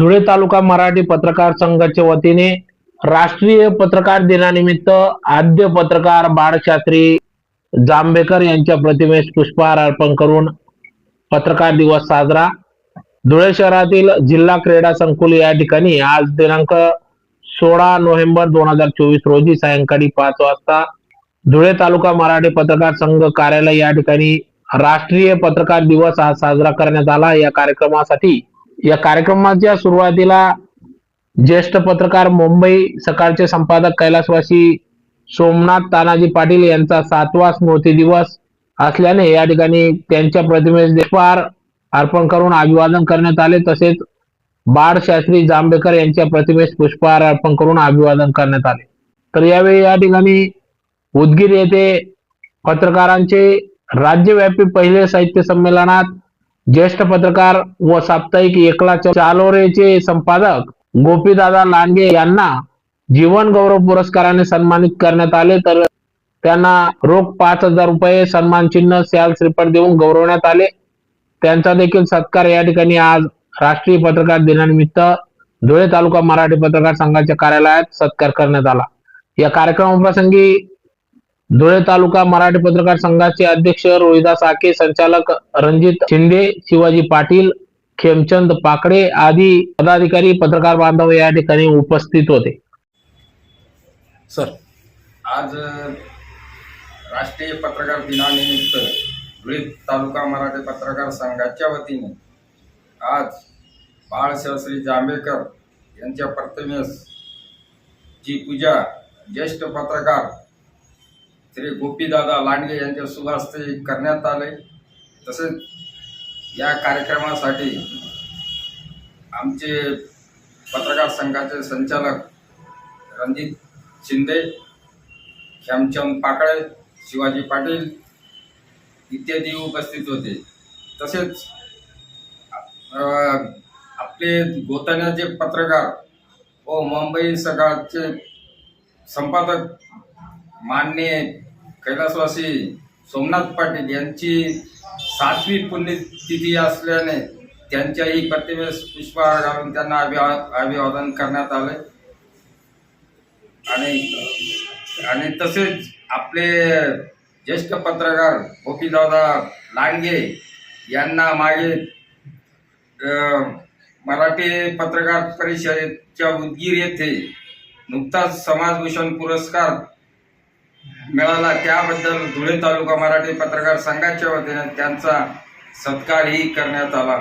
धुळे तालुका मराठी पत्रकार संघाच्या वतीने राष्ट्रीय पत्रकार दिनानिमित्त आद्य पत्रकार बाळशास्त्री जांभेकर यांच्या प्रतिमेस पुष्पहार अर्पण करून पत्रकार दिवस साजरा. धुळे शहरातील जिल्हा क्रीडा संकुल या ठिकाणी आज दिनांक सोळा नोव्हेंबर दोन हजार चोवीस रोजी सायंकाळी पाच वाजता धुळे तालुका मराठी पत्रकार संघ कार्यालय या ठिकाणी राष्ट्रीय पत्रकार दिवस आज साजरा करण्यात आला. या कार्यक्रमासाठी या कार्यक्रमाच्या सुरुवातीला ज्येष्ठ पत्रकार मुंबई सकाळचे संपादक कैलासवासी सोमनाथ तानाजी पाटील यांचा सातवा स्मृती दिवस असल्याने या ठिकाणी त्यांच्या प्रतिमेस देपार अर्पण करून अभिवादन करण्यात आले. तसेच बाळशास्त्री जांभेकर यांच्या प्रतिमेस पुष्पहार अर्पण करून अभिवादन करण्यात आले. तर यावेळी या ठिकाणी उदगीर येथे पत्रकारांचे राज्यव्यापी पहिले साहित्य संमेलनात ज्येष्ठ पत्रकार व साप्ताहिक एकला चालोरेचे संपादक गोपीदादा लांडगे यांना जीवन गौरव पुरस्काराने सन्मानित करण्यात आले. तर त्यांना रोख पाच हजार रुपये सन्मान चिन्ह स्याल श्रीपट देऊन गौरवण्यात आले. त्यांचा देखील सत्कार या ठिकाणी आज राष्ट्रीय पत्रकार दिनानिमित्त धुळे तालुका मराठी पत्रकार संघाच्या कार्यालयात सत्कार करण्यात आला. या कार्यक्रमाप्रसंगी धुळे तालुका मराठी पत्रकार संघाचे अध्यक्ष रोहिदास आके संचालक रणजित शिंदे शिवाजी पाटील खेमचंद पाकडे आदी पदाधिकारी पत्रकार बांधव या ठिकाणी उपस्थित होते. सर. आज राष्ट्रीय पत्रकार दिनानिमित्त धुळे तालुका मराठी पत्रकार संघाच्या वतीने आज बाळशास्त्री जांभेकर यांच्या प्रतिमेस ची पूजा ज्येष्ठ पत्रकार श्री गोपीदादा लांडगे यांच्या शुभास्ते करण्यात आले. तसेच या कार्यक्रमासाठी आमचे पत्रकार संघाचे संचालक रणजित शिंदे श्यामचंद पाकळे शिवाजी पाटील इत्यादी उपस्थित होते. तसेच आपले गोताण्याचे पत्रकार व मुंबई सकाळचे संपादक मान्य कैलासवासी सोमनाथ पाटील यांची सातवी पुण्यतिथी असल्याने त्यांच्याही प्रतिमेस पुष्पहार घालून त्यांना अभिवा अभिवादन करण्यात आले. आणि आणि तसेच आपले ज्येष्ठ पत्रकार गोपीदादा लांडगे यांना मागे मराठी पत्रकार परिषदेच्या उदगीर येथे नुकताच समाजभूषण पुरस्कार मिळाला त्याबद्दल धुळे तालुका मराठी पत्रकार संघाच्या वतीने त्यांचा सत्कारही करण्यात आला.